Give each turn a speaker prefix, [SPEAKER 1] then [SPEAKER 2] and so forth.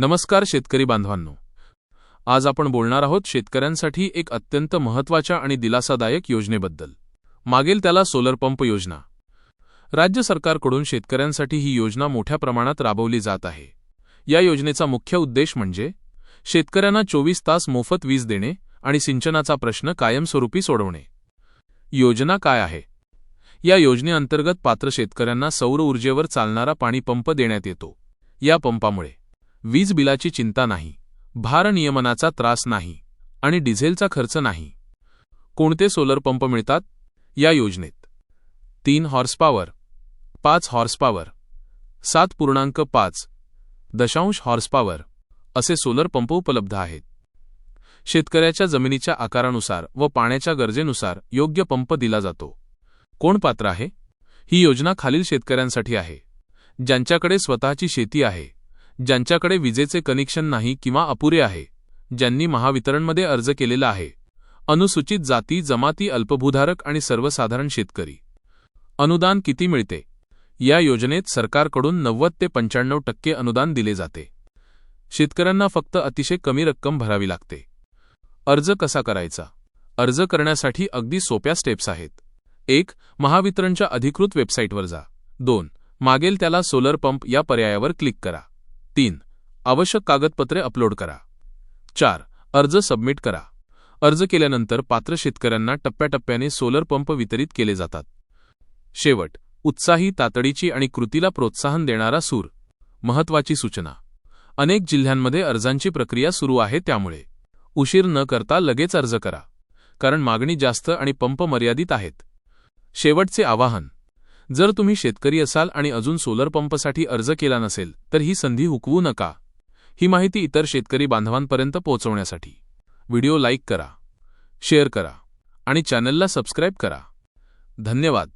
[SPEAKER 1] नमस्कार शेतकरी बांधवांनो. आज आपण बोलणार आहोत शेतकऱ्यांसाठी एक अत्यंत महत्त्वाच्या आणि दिलासादायक योजनेबद्दल. मागेल त्याला सोलर पंप योजना. राज्य सरकारकडून शेतकऱ्यांसाठी ही योजना मोठ्या प्रमाणात राबवली जात आहे. या योजनेचा मुख्य उद्देश म्हणजे शेतकऱ्यांना चोवीस तास मोफत वीज देणे आणि सिंचनाचा प्रश्न कायमस्वरूपी सोडवणे. योजना काय आहे? या योजनेअंतर्गत पात्र शेतकऱ्यांना सौर ऊर्जेवर चालणारा पाणी पंप देण्यात येतो. या पंपामुळे वीज बिलाची चिंता नाही भारनियमनाचा त्रास नाही आणि डिझेलचा खर्च नाही. कोणते सोलर पंप मिळतात? या योजनेत. तीन हॉर्स पॉवर पाच हॉर्स पॉवर सात पूर्णांक पाच दशांश हॉर्स पॉवर असे सोलर पंप उपलब्ध आहेत. शेतकऱ्याच्या जमिनीच्या आकारानुसार व पाण्याच्या गरजेनुसार योग्य पंप दिला जातो. कोण पात्र आहे? ही योजना खालील शेतकऱ्यांसाठी आहे ज्यांच्याकडे स्वतःची शेती आहे. ज्यांच्याकडे विजेचे कनेक्शन नाही किंवा अपुरे आहे ज्यांनी महावितरणमध्ये अर्ज केलेला आहे. अनुसूचित जाती जमाती अल्पभूधारक आणि सर्वसाधारण शेतकरी. अनुदान किती मिळते? या योजनेत सरकारकडून नव्वद ते पंच्याण्णव टक्के अनुदान दिले जाते. शेतकऱ्यांना फक्त अतिशय कमी रक्कम भरावी लागते. अर्ज कसा करायचा? अर्ज करण्यासाठी अगदी सोप्या स्टेप्स आहेत. एक महावितरणच्या अधिकृत वेबसाईटवर जा. दोन मागेल त्याला सोलर पंप या पर्यायावर क्लिक करा. तीन आवश्यक कागदपत्रे अपलोड करा. चार अर्ज सबमिट करा. अर्ज केल्यानंतर पात्र शेतकऱ्यांना टप्प्याटप्प्याने सोलर पंप वितरित केले जातात. शेवट उत्साही तातडीची आणि कृतीला प्रोत्साहन देणारा सूर. महत्वाची सूचना. अनेक जिल्ह्यांमध्ये अर्जांची प्रक्रिया सुरू आहे त्यामुळे. उशीर न करता लगेच अर्ज करा. कारण मागणी जास्त आणि पंप मर्यादित आहेत. शेवटचे आवाहन. जर तुम्ही शेतकरी असाल आणि अजून सोलर पंपसाठी अर्ज केला नसेल तर ही संधी हुकवू नका. ही माहिती इतर शेतकरी बांधवांपर्यंत पोहोचवण्यासाठी. व्हिडिओ लाईक करा शेअर करा आणि चॅनलला सबस्क्राईब करा. धन्यवाद.